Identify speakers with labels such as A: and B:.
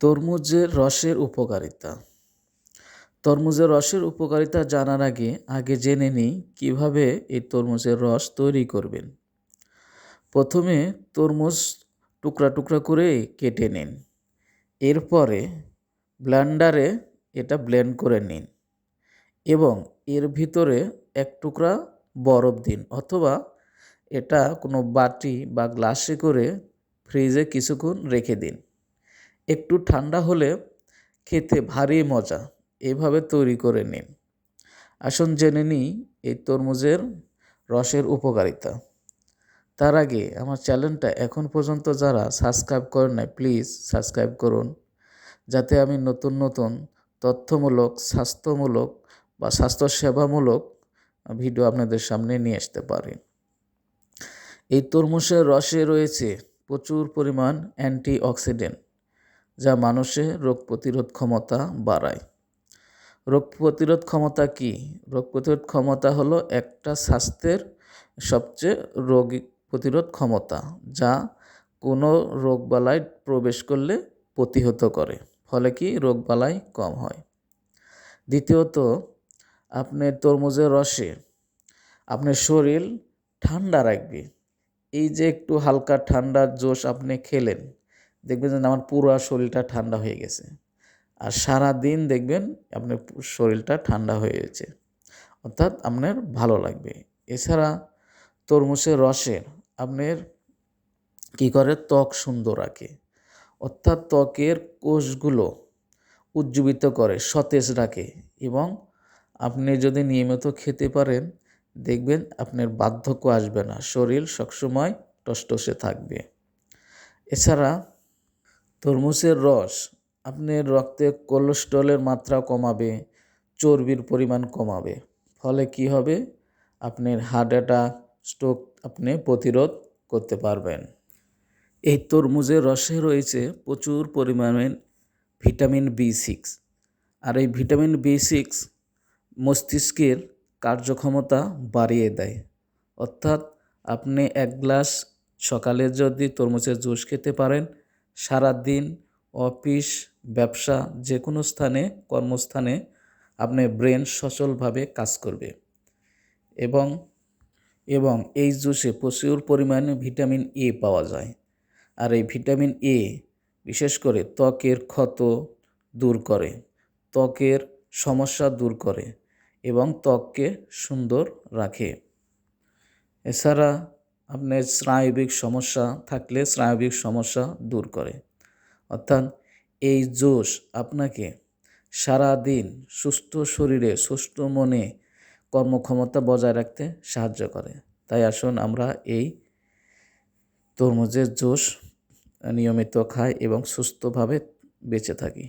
A: তরমুজের রসের উপকারিতা। তরমুজের রসের উপকারিতা জানার আগে আগে জেনে নিই কীভাবে এই তরমুজের রস তৈরি করবেন। প্রথমে তরমুজ টুকরা টুকরা করে কেটে নিন। এরপরে ব্লেন্ডারে এটা ব্লেন্ড করে নিন এবং এর ভিতরে এক টুকরা বরফ দিন অথবা এটা কোনো বাটি বা গ্লাসে করে ফ্রিজে কিছুক্ষণ রেখে দিন। একটু ঠান্ডা হলে খেতে ভারী মজা। এভাবে তৈরি করে নিন। আসুন জেনে নিই এই তরমুজের রসের উপকারিতা। তার আগে আমার চ্যানেলটা এখন পর্যন্ত যারা সাবস্ক্রাইব করেন নাই, প্লিজ সাবস্ক্রাইব করুন। যাতে আমি নতুন নতুন তথ্যমূলক, স্বাস্থ্যমূলক বা স্বাস্থ্যসেবামূলক ভিডিও আপনাদের সামনে নিয়ে আসতে পারি। এই তরমুজের রসে রয়েছে প্রচুর পরিমাণ অ্যান্টি অক্সিডেন্ট যা মানুষের রোগ প্রতিরোধ ক্ষমতা বাড়ায়। রোগ প্রতিরোধ ক্ষমতা কি? রোগ প্রতিরোধ ক্ষমতা হলো একটা স্বাস্থ্যের সবচেয়ে রোগ প্রতিরোধ ক্ষমতা, যা কোনো রোগবালাই প্রবেশ করলে প্রতিহত করে, ফলে কি রোগবালাই কম হয়। দ্বিতীয়ত আপনি তরমুজের রসে আপনার শরীর ঠান্ডা রাখবে। এই যে একটু হালকা ঠান্ডার জোশ আপনি খেলেন দেখবেন যে আমার পুরো শরীরটা ঠান্ডা হয়ে গেছে। আর সারা দিন দেখবেন আপনার শরীরটা ঠান্ডা হয়ে গেছে অর্থাৎ আপনার ভালো লাগবে। এছাড়া তরমুজের রসের আপনার কী করে? ত্বক সুন্দর রাখে। অর্থাৎ ত্বকের কোষগুলো উজ্জীবিত করে, সতেজ রাখে এবং আপনি যদি নিয়মিত খেতে পারেন, দেখবেন আপনার বার্ধক্য আসবে না। শরীর সবসময় টসটসে থাকবে। এছাড়া তরমুজের রস, আপনার রক্তে কোলেস্ট্রলের মাত্রা কমাবে, চর্বির পরিমাণ কমাবে। ফলে কি হবে? আপনার হার্ট অ্যাটাক স্ট্রোক আপনি প্রতিরোধ করতে পারবেন। এই তরমুজের রসে রয়েছে প্রচুর পরিমাণে ভিটামিন বি সিক্স আর এই ভিটামিন বি সিক্স মস্তিষ্কের কার্যক্ষমতা বাড়িয়ে দেয়। অর্থাৎ আপনি এক গ্লাস সকালে যদি তরমুজের জুস খেতে পারেন সারা দিন অফিস, ব্যবসা যে কোনো স্থানে, কর্মস্থানে আপনার ব্রেন সচলভাবে কাজ করবে। এবং এবং এই জুসে প্রচুর পরিমাণে ভিটামিন এ পাওয়া যায়। আর এই ভিটামিন এ বিশেষ করে ত্বকের ক্ষত দূর করে, ত্বকের সমস্যা দূর করে এবং ত্বককে সুন্দর রাখে। এছাড়া আপনার স্নায়বিক সমস্যা থাকলে স্নায়বিক সমস্যা দূর করে। অর্থাৎ এই জোশ আপনাকে সারা দিন সুস্থ শরীরে, সুস্থ মনে কর্মক্ষমতা বজায় রাখতে সাহায্য করে। তাই আসুন আমরা এই তরমুজের জোশ নিয়মিত খাই এবং সুস্থভাবে বেঁচে থাকি।